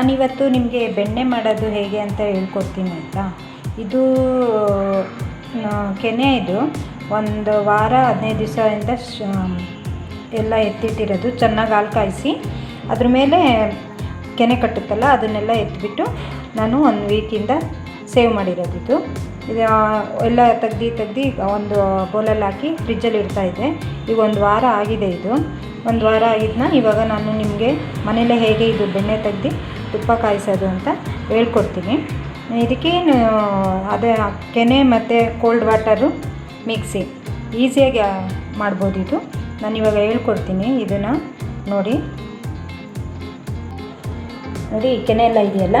ನಾನಿವತ್ತು ನಿಮಗೆ ಬೆಣ್ಣೆ ಮಾಡೋದು ಹೇಗೆ ಅಂತ ಹೇಳ್ಕೊಡ್ತೀನಿ ಆಯಿತಾ ಇದು ಕೆನೆ ಇದು. ಒಂದು ವಾರ, ಹದಿನೈದು ದಿವಸದಿಂದ ಎಲ್ಲ ಎತ್ತಿಟ್ಟಿರೋದು. ಚೆನ್ನಾಗಿ ಹಾಲು ಕಾಯಿಸಿ, ಅದ್ರ ಮೇಲೆ ಕೆನೆ ಕಟ್ಟುತ್ತಲ್ಲ, ಅದನ್ನೆಲ್ಲ ಎತ್ತಿಬಿಟ್ಟು ನಾನು ಒಂದು ವೀಕಿಂದ ಸೇವ್ ಮಾಡಿರೋದು ಇದು. ಎಲ್ಲ ತೆಗ್ದು ತೆಗ್ದು ಒಂದು ಬೌಲಲ್ಲಿ ಹಾಕಿ ಫ್ರಿಜ್ಜಲ್ಲಿ ಇಡ್ತಾ ಇದೆ ಈಗ ಒಂದು ವಾರ ಆಗಿದೆ ಇದು. ಒಂದು ವಾರ ಆಗಿದ್ದನ್ನ ಇವಾಗ ನಾನು ನಿಮಗೆ ಮನೇಲೇ ಹೇಗೆ ಇದು ಬೆಣ್ಣೆ ತೆಗ್ದು ತುಪ್ಪ ಕಾಯಿಸೋದು ಅಂತ ಹೇಳ್ಕೊಡ್ತೀನಿ. ಇದಕ್ಕೇನು, ಅದೇ ಕೆನೆ ಮತ್ತು ಕೋಲ್ಡ್ ವಾಟರು ಮಿಕ್ಸಿ ಈಸಿಯಾಗಿ ಮಾಡ್ಬೋದು ಇದು. ನಾನು ಇವಾಗ ಹೇಳ್ಕೊಡ್ತೀನಿ ಇದನ್ನು ನೋಡಿ. ನೋಡಿ, ಈ ಕೆನೆ ಎಲ್ಲ ಇದೆಯಲ್ಲ?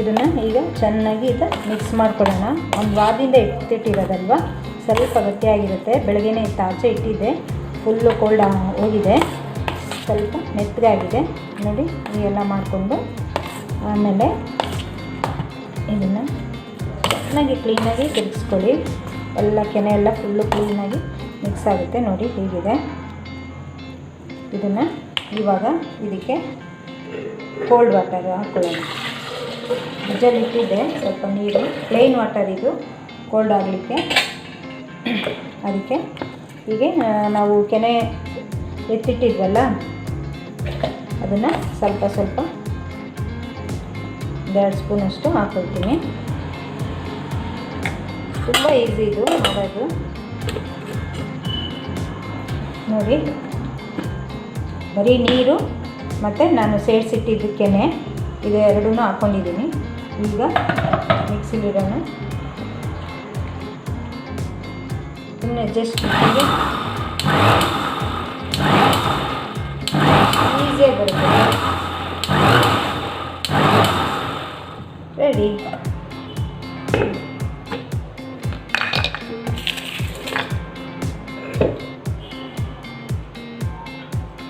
ಇದನ್ನು ಈಗ ಚೆನ್ನಾಗಿ ಇದು ಮಿಕ್ಸ್ ಮಾಡ್ಕೊಳ್ಳೋಣ. ಒಂದು ವಾರದಿಂದ ಇಟ್ಟಿಟ್ಟಿರೋದಲ್ವ ಸ್ವಲ್ಪ ಗಟ್ಟಿಯಾಗಿರುತ್ತೆ. ಬೆಳಗ್ಗೆನೇ ಇತ್ತು ಆಚೆ ಇಟ್ಟಿದ್ದೆ ಫುಲ್ಲು ಕೋಲ್ಡ್ ಹೋಗಿದೆ. ಸ್ವಲ್ಪ ಮೆತ್ತಗಾಗಿದೆ. ನೋಡಿ ಎಲ್ಲ ಮಾಡಿಕೊಂಡು ಆಮೇಲೆ ಇದನ್ನು ಚೆನ್ನಾಗಿ ಕ್ಲೀನಾಗಿ ತಿರುಗಿಸ್ಕೊಳ್ಳಿ. ಎಲ್ಲ ಕೆನೆ ಎಲ್ಲ ಫುಲ್ಲು ಕ್ಲೀನಾಗಿ ಮಿಕ್ಸ್ ಆಗುತ್ತೆ. ನೋಡಿ ಹೀಗಿದೆ. ಇದನ್ನು ಇವಾಗ ಇದಕ್ಕೆ ಕೋಲ್ಡ್ ವಾಟರ್ ಹಾಕೊಳ್ಳೋಣ. ಇಟ್ಟಿದ್ದೆ. ಸ್ವಲ್ಪ ನೀರು ಪ್ಲೇನ್ ವಾಟರ್ ಇದು. ಕೋಲ್ಡ್ ಆಗಲಿಕ್ಕೆ. ಅದಕ್ಕೆ ಹೀಗೆ ನಾವು ಕೆನೆ ಎತ್ತಿಟ್ಟಿದ್ವಲ್ಲ, ಅದನ್ನು ಸ್ವಲ್ಪ ಸ್ವಲ್ಪ ಎರಡು ಸ್ಪೂನಷ್ಟು ಹಾಕೊಳ್ತೀನಿ. ತುಂಬ ಈಸಿ ಇದು, ಮಾಡೋದು. ನೋಡಿ. ಬರೀ ನೀರು ಮತ್ತು ನಾನು ಸೇರಿಸಿಟ್ಟಿದ್ದಕ್ಕೇ ಇದು ಎರಡೂ ಹಾಕ್ಕೊಂಡಿದ್ದೀನಿ ಈಗ ಮಿಕ್ಸಿಲಿಡೋಣ. ಸುಮ್ಮನೆ ಜಸ್ಟ್ ಈಸಿಯಾಗಿ ಬರುತ್ತೆ. ರೆಡಿ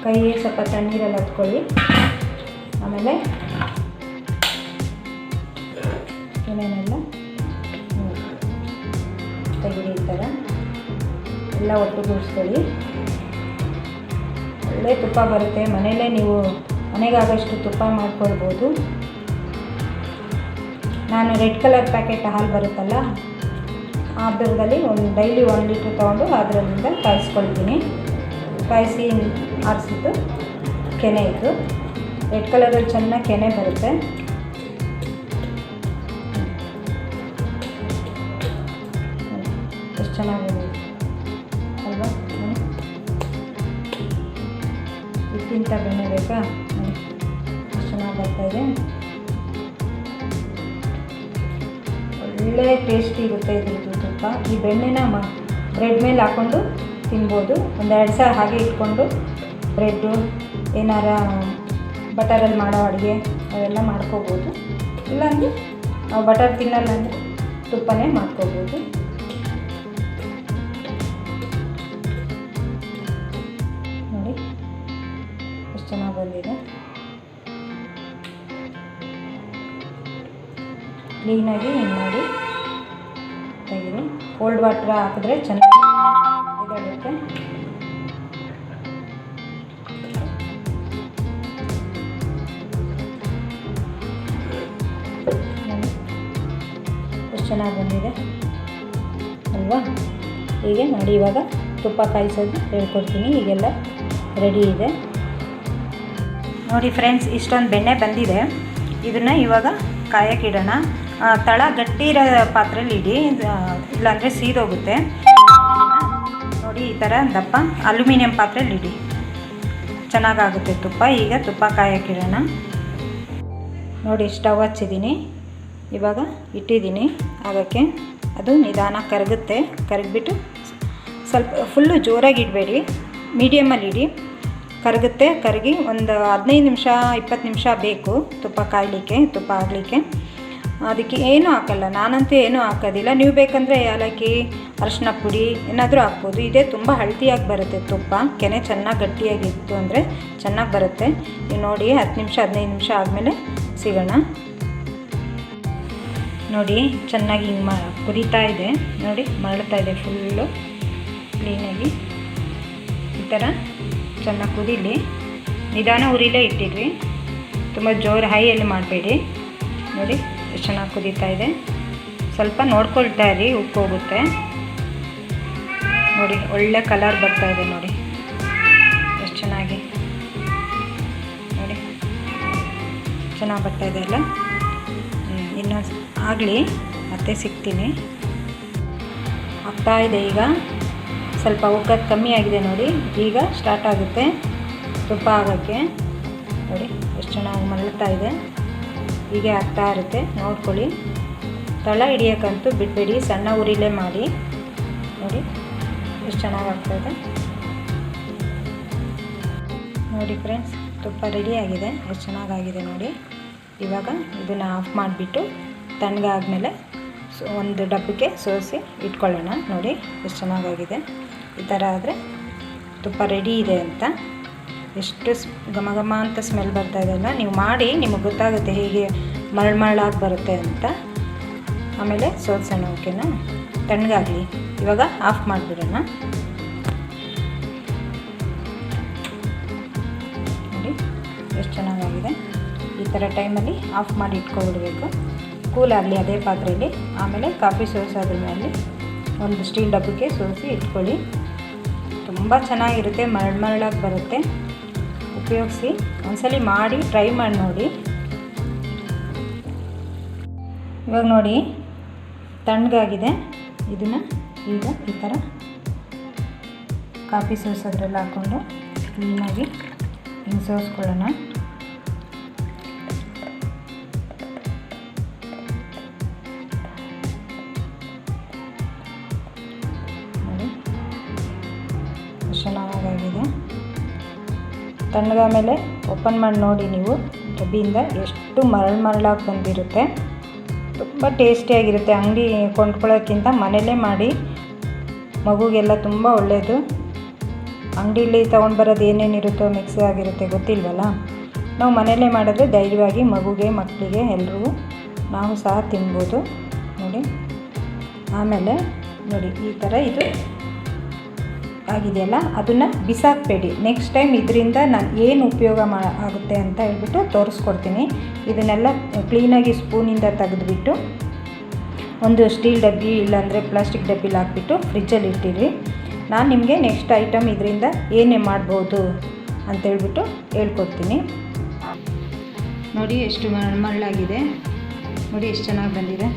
ಕೈ ಸ್ವಲ್ಪ ತಣ್ಣೀರಲ್ಲಿ ಹತ್ಕೊಳ್ಳಿ. ಆಮೇಲೆ ಏನೇನೆಲ್ಲ ತೆಗೀರಿ ಈ ಥರ ಎಲ್ಲ ಒಟ್ಟುಗೂಡಿಸ್ಕೊಳ್ಳಿ ಒಳ್ಳೆ ತುಪ್ಪ ಬರುತ್ತೆ. ಮನೆಯಲ್ಲೇ ನೀವು ಮನೆಗಾಗಷ್ಟು ತುಪ್ಪ ಮಾಡ್ಕೊಳ್ಬೋದು. ನಾನು ರೆಡ್ ಕಲರ್ ಪ್ಯಾಕೆಟ್ ಹಾಲು ಬರುತ್ತಲ್ಲ ಅದರದಲ್ಲಿ ಒಂದು ಡೈಲಿ ಒಂದು ಲೀಟ್ರ್ ತೊಗೊಂಡು ಅದರಿಂದ ಕಾಯಿಸ್ಕೊಳ್ತೀನಿ. ಕಾಯಿಸಿ ಆರಿಸಿದ್ದು ಕೆನೆ ಇದು. ರೆಡ್ ಕಲರಲ್ಲಿ ಚೆನ್ನಾಗಿ ಕೆನೆ ಬರುತ್ತೆ. ಎಷ್ಟು ಚೆನ್ನಾಗಿ ಅಲ್ವಾ? ಇಕ್ಕಿಂತ ಬೆಣ್ಣೆ ಬೇಕಾ. ಎಷ್ಟು ಚೆನ್ನಾಗಿ ಬರ್ತಾಯಿದೆ ಒಳ್ಳೆ ಟೇಸ್ಟಿ ಇರುತ್ತೆ ಇದ್ರದ್ದು ತುಪ್ಪ. ಈ ಬೆಣ್ಣೆನ ಮ ಬ್ರೆಡ್ ಮೇಲೆ ಹಾಕ್ಕೊಂಡು ತಿನ್ಬೋದು. ಒಂದೆರಡು ಸಾವಿರ ಹಾಗೆ ಇಟ್ಕೊಂಡು ಬ್ರೆಡ್ಡು ಏನಾರ ಬಟರಲ್ಲಿ ಮಾಡೋ ಅಡುಗೆ ಅವೆಲ್ಲ ಮಾಡ್ಕೋಬೋದು. ಇಲ್ಲಾಂದರೆ ನಾವು ಬಟರ್ ತಿನ್ನಲ್ಲ ಅಂದರೆ ತುಪ್ಪನೇ ಮಾಡ್ಕೋಬೋದು. ನೋಡಿ, ಎಷ್ಟು ಚೆನ್ನಾಗಿ ಬಂದಿದೆ. ಕ್ಲೀನಾಗಿ ಹಿಂಗೆ ಮಾಡಿ ತೆಗೀರಿ ಕೋಲ್ಡ್ ವಾಟ್ರ್ ಹಾಕಿದ್ರೆ ಚೆನ್ನಾಗಿ ಇದಾಗುತ್ತೆ. ಎಷ್ಟು ಚೆನ್ನಾಗಿ ಬಂದಿದೆ. ಅಲ್ವಾ? ಹೀಗೆ ಮಾಡಿ ಇವಾಗ ತುಪ್ಪ ಕಾಯಿಸೋದು ಹೇಳ್ಕೊಡ್ತೀನಿ. ಈಗೆಲ್ಲ ರೆಡಿ ಇದೆ. ನೋಡಿ ಫ್ರೆಂಡ್ಸ್, ಇಷ್ಟೊಂದು ಬೆಣ್ಣೆ ಬಂದಿದೆ. ಇದನ್ನು ಇವಾಗ ಕಾಯಕ್ಕಿಡೋಣ ತಳ ಗಟ್ಟಿ ಇರೋ ಪಾತ್ರೆಯಲ್ಲಿ ಇಡಿ ಇಲ್ಲಾಂದರೆ ಸೀದೋಗುತ್ತೆ. ನೋಡಿ, ಈ ಥರ ದಪ್ಪ ಅಲ್ಯೂಮಿನಿಯಂ ಪಾತ್ರೆಯಲ್ಲಿ ಇಡಿ. ಚೆನ್ನಾಗಾಗುತ್ತೆ ತುಪ್ಪ. ಈಗ ತುಪ್ಪ ಕಾಯಕ್ಕಿಡೋಣ. ನೋಡಿ, ಸ್ಟವ್ ಹಚ್ಚಿದ್ದೀನಿ. ಇವಾಗ ಇಟ್ಟಿದ್ದೀನಿ. ಅದಕ್ಕೆ ಅದು ನಿಧಾನ ಕರಗುತ್ತೆ. ಕರಗಿಬಿಟ್ಟು ಸ್ವಲ್ಪ ಫುಲ್ಲು ಜೋರಾಗಿ ಇಡಬೇಡಿ. ಮೀಡಿಯಮಲ್ಲಿ ಇಡಿ. ಕರಗುತ್ತೆ, ಕರಗಿ ಒಂದು ಹದಿನೈದು ನಿಮಿಷ, ಇಪ್ಪತ್ತು ನಿಮಿಷ ಬೇಕು ತುಪ್ಪ ಕಾಯಲಿಕ್ಕೆ, ತುಪ್ಪ ಆಗಲಿಕ್ಕೆ. ಅದಕ್ಕೆ ಏನೂ ಹಾಕಲ್ಲ, ನಾನಂತೂ ಏನೂ ಹಾಕೋದಿಲ್ಲ. ನೀವು ಬೇಕಂದರೆ ಏಲಕ್ಕಿ ಅರಶಿನ ಪುಡಿ ಏನಾದರೂ ಹಾಕ್ಬೋದು. ಇದೇ ತುಂಬ ಹಳದಿಯಾಗಿ ಬರುತ್ತೆ ತುಪ್ಪ. ಕೆನೆ ಚೆನ್ನಾಗಿ ಗಟ್ಟಿಯಾಗಿತ್ತು ಅಂದರೆ ಚೆನ್ನಾಗಿ ಬರುತ್ತೆ. ನೀವು ನೋಡಿ, ಹತ್ತು ನಿಮಿಷ, ಹದಿನೈದು ನಿಮಿಷ ಆದಮೇಲೆ ಸಿಗೋಣ. ನೋಡಿ, ಚೆನ್ನಾಗಿ ಹಿಂಗೆ ಮಾ ಕುದೀತಾ ಇದೆ. ನೋಡಿ, ಮರಳ್ತಾ ಇದೆ ಫುಲ್ಲು. ಕ್ಲೀನಾಗಿ. ಈ ಥರ ಚೆನ್ನಾಗಿ ಕುದೀಲಿ. ನಿಧಾನ ಉರಿಲೇ ಇಟ್ಟಿದ್ವಿ. ತುಂಬ ಜೋರು ಹೈಯಲ್ಲಿ ಮಾಡಬೇಡಿ. ನೋಡಿ. ಎಷ್ಟು ಚೆನ್ನಾಗಿ ಕುದೀತಾ ಇದೆ. ಸ್ವಲ್ಪ ನೋಡ್ಕೊಳ್ತಾ ಇರಿ, ಉಪ್ಪು ಹೋಗುತ್ತೆ. ನೋಡಿ, ಒಳ್ಳೆ ಕಲರ್ ಬರ್ತಾ ಇದೆ ನೋಡಿ. ಎಷ್ಟು ಚೆನ್ನಾಗಿ. ನೋಡಿ, ಚೆನ್ನಾಗಿ ಬರ್ತಾ ಇದೆ ಅಲ್ಲ? ಇನ್ನು ಆಗಲಿ ಮತ್ತೆ ಸಿಗ್ತೀನಿ. ಆಗ್ತಾ ಇದೆ ಈಗ. ಸ್ವಲ್ಪ ಉಕ್ಕತ್ತು ಕಮ್ಮಿ ಆಗಿದೆ ನೋಡಿ. ಈಗ ಸ್ಟಾರ್ಟ್ ಆಗುತ್ತೆ ತುಪ್ಪ ಆಗೋಕ್ಕೆ. ನೋಡಿ, ಎಷ್ಟು ಚೆನ್ನಾಗಿ ಮರಳ್ತಾ ಇದೆ. ಹೀಗೆ ಆಗ್ತಾ ಇರುತ್ತೆ. ನೋಡ್ಕೊಳ್ಳಿ. ತಳ ಹಿಡಿಯೋಕ್ಕಂತೂ ಬಿಡಬೇಡಿ. ಸಣ್ಣ ಉರಿಲೇ ಮಾಡಿ. ನೋಡಿ, ಎಷ್ಟು ಚೆನ್ನಾಗಿ ನೋಡಿ ಫ್ರೆಂಡ್ಸ್, ತುಪ್ಪ ರೆಡಿಯಾಗಿದೆ ಎಷ್ಟು ಚೆನ್ನಾಗಾಗಿದೆ ನೋಡಿ. ಇವಾಗ ಇದನ್ನು ಆಫ್ ಮಾಡಿಬಿಟ್ಟು ತಣ್ಣಗಾದ್ಮೇಲೆ ಒಂದು ಡಬ್ಬಕ್ಕೆ ಸೋಸಿ ಇಟ್ಕೊಳ್ಳೋಣ. ನೋಡಿ, ಎಷ್ಟು ಚೆನ್ನಾಗಾಗಿದೆ ಈ ಥರ ಆದರೆ ತುಪ್ಪ ರೆಡಿ ಇದೆ ಅಂತ. ಎಷ್ಟು ಘಮ ಘಮ ಅಂತ ಸ್ಮೆಲ್ ಬರ್ತಾ ಇದೆಯಲ್ಲ ನೀವು ಮಾಡಿ, ನಿಮಗೆ ಗೊತ್ತಾಗುತ್ತೆ ಹೇಗೆ ಮರಳು ಮರಳಾಗಿ ಬರುತ್ತೆ ಅಂತ. ಆಮೇಲೆ ಸೋಸೋಣ ಓಕೆನಾ ತಣ್ಣಗಾಗಲಿ. ಇವಾಗ ಆಫ್ ಮಾಡಿಬಿಡೋಣ. ನೋಡಿ, ಎಷ್ಟು ಚೆನ್ನಾಗಾಗಿದೆ. ಈ ಥರ ಟೈಮಲ್ಲಿ ಆಫ್ ಮಾಡಿ ಇಟ್ಕೊಬಿಡ್ಬೇಕು. ಆಗಲಿ ಅದೇ ಪಾತ್ರೆಯಲ್ಲಿ ಆಮೇಲೆ ಕಾಫಿ ಸೋಸಾದ್ರ ಮೇಲೆ ಒಂದು ಸ್ಟೀಲ್ ಡಬ್ಬಕ್ಕೆ ಸೋಸಿ ಇಟ್ಕೊಳ್ಳಿ. ತುಂಬ ಚೆನ್ನಾಗಿರುತ್ತೆ, ಮರಳು ಮರಳಾಗಿ ಬರುತ್ತೆ. ಉಪಯೋಗಿಸಿ ಒಂದ್ಸಲಿ ಮಾಡಿ ಟ್ರೈ ಮಾಡಿ ನೋಡಿ. ಇವಾಗ ನೋಡಿ, ತಣ್ಣಗಾಗಿದೆ. ಇದನ್ನು ಈಗ ಈ ಥರ ಕಾಫಿ ಸೋಸ್ ಅದರಲ್ಲಿ ಹಾಕ್ಕೊಂಡು ಕ್ಲೀನಾಗಿ ಹಿಂಗೆ ಸೋಸ್ಕೊಳ್ಳೋಣ. ತಣ್ಣಗಾದ್ಮೇಲೆ ಓಪನ್ ಮಾಡಿ ನೋಡಿ ನೀವು. ಡಬ್ಬಿಯಿಂದ ಎಷ್ಟು ಮರಳು ಮರಳಾಗಿ ಬಂದಿರುತ್ತೆ. ತುಂಬ ಟೇಸ್ಟಿಯಾಗಿರುತ್ತೆ ಅಂಗಡಿ ಕೊಂಡ್ಕೊಳ್ಳೋಕ್ಕಿಂತ ಮನೇಲೇ ಮಾಡಿ ಮಗುಗೆಲ್ಲ ತುಂಬ ಒಳ್ಳೆಯದು ಅಂಗಡಿಯಲ್ಲಿ ತೊಗೊಂಡು ಬರೋದು ಏನೇನಿರುತ್ತೋ ಮಿಕ್ಸ್ ಆಗಿರುತ್ತೆ ಗೊತ್ತಿಲ್ವಲ್ಲ? ನಾವು ಮನೆಯಲ್ಲೇ ಮಾಡಿದ್ರೆ ಧೈರ್ಯವಾಗಿ ಮಗುಗೆ, ಮಕ್ಕಳಿಗೆ ಎಲ್ಲರಿಗೂ ನಾವು ಸಹ ತಿನ್ಬೋದು. ನೋಡಿ. ಆಮೇಲೆ ನೋಡಿ ಈ ಥರ ಇದು ಆಗಿದೆಯಲ್ಲ ಅದನ್ನು ಬಿಸಾಕಬೇಡಿ. ನೆಕ್ಸ್ಟ್ ಟೈಮ್ ಇದರಿಂದ ನಾನು ಏನು ಉಪಯೋಗ ಮಾ, ಆಗುತ್ತೆ ಅಂತ ಹೇಳ್ಬಿಟ್ಟು ತೋರಿಸ್ಕೊಡ್ತೀನಿ. ಇದನ್ನೆಲ್ಲ ಕ್ಲೀನಾಗಿ ಸ್ಪೂನಿಂದ ತೆಗೆದುಬಿಟ್ಟು ಒಂದು ಸ್ಟೀಲ್ ಡಬ್ಬಿ ಇಲ್ಲಾಂದರೆ ಪ್ಲಾಸ್ಟಿಕ್ ಡಬ್ಬಿಲಿ ಹಾಕ್ಬಿಟ್ಟು ಫ್ರಿಜ್ಜಲ್ಲಿ ಇಟ್ಟಿರಿ. ನಾನು ನಿಮಗೆ ನೆಕ್ಸ್ಟ್ ಐಟಮ್ ಇದರಿಂದ ಏನೇ ಮಾಡ್ಬೋದು ಅಂತೇಳ್ಬಿಟ್ಟು ಹೇಳ್ಕೊಡ್ತೀನಿ. ನೋಡಿ ಎಷ್ಟು ಮರಳು ಮರಳಾಗಿದೆ ನೋಡಿ ಎಷ್ಟು ಚೆನ್ನಾಗಿ ಬಂದಿದೆ.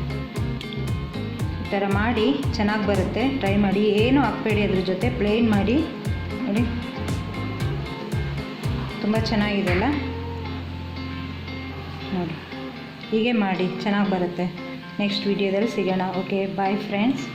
ಈ ಥರ ಮಾಡಿ ಚೆನ್ನಾಗಿ ಬರುತ್ತೆ. ಟ್ರೈ ಮಾಡಿ. ಏನು ಹಾಕ್ಬೇಡಿ ಅದ್ರ ಜೊತೆ. ಪ್ಲೇನ್ ಮಾಡಿ. ನೋಡಿ. ತುಂಬ ಚೆನ್ನಾಗಿದೆಲ್ಲ ನೋಡಿ. ಹೀಗೆ ಮಾಡಿ. ಚೆನ್ನಾಗಿ ಬರುತ್ತೆ. ನೆಕ್ಸ್ಟ್ ವಿಡಿಯೋದಲ್ಲಿ ಸಿಗೋಣ. Okay bye friends